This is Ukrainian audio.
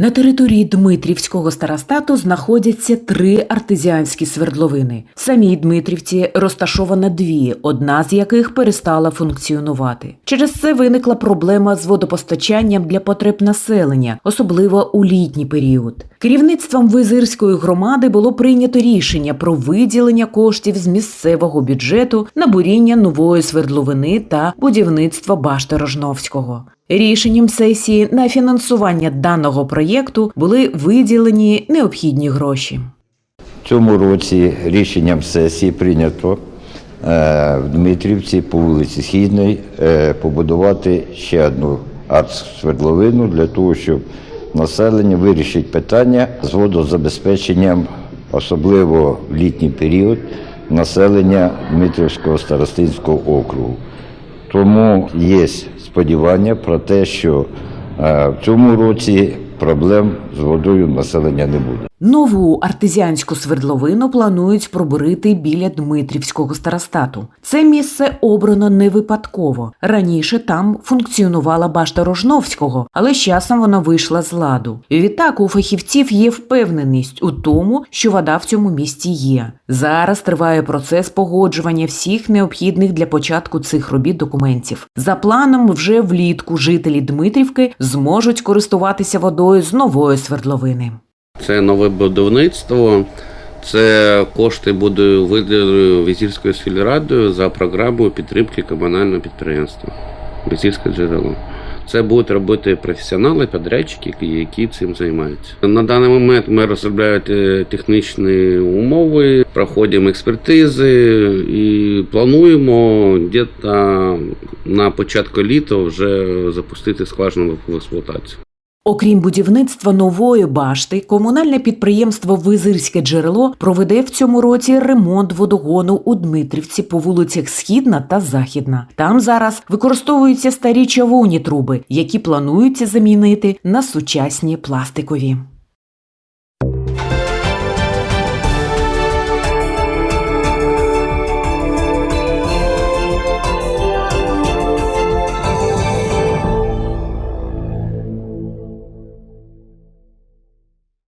На території Дмитрівського старостату знаходяться три артезіанські свердловини. В самій Дмитрівці розташовано дві, одна з яких перестала функціонувати. Через це виникла проблема з водопостачанням для потреб населення, особливо у літній період. Керівництвом Визирської громади було прийнято рішення про виділення коштів з місцевого бюджету на буріння нової свердловини та будівництво башти Рожновського. Рішенням сесії на фінансування даного проєкту були виділені необхідні гроші. Цьому році рішенням сесії прийнято е, в Дмитрівці по вулиці Східної е, побудувати ще одну арт-свердловину для того, щоб населення вирішить питання з водозабезпеченням, особливо в літній період, населення Дмитрівського старостинського округу. Тому є сподівання про те, що е, в цьому році проблем з водою населення не буде. Нову артезіанську свердловину планують пробурити біля Дмитрівського старостату. Це місце обрано не випадково. Раніше там функціонувала башта Рожновського, але з часом вона вийшла з ладу. Відтак у фахівців є впевненість у тому, що вода в цьому місті є. Зараз триває процес погоджування всіх необхідних для початку цих робіт документів. За планом, вже влітку жителі Дмитрівки зможуть користуватися водою з нової свердловини. Це нове будівництво. Це кошти буде виділені Візірською сільрадою за програмою підтримки комунального підприємства. Візірське джерело. Це будуть робити професіонали, підрядчики, які цим займаються. На даний момент ми розробляємо е, технічні умови, проходимо експертизи і плануємо десь на початку літа вже запустити скважину в експлуатацію. Окрім будівництва нової башти, комунальне підприємство Визирське джерело проведе в цьому році ремонт водогону у Дмитрівці по вулицях Східна та Західна. Там зараз використовуються старі чавунні труби, які плануються замінити на сучасні пластикові.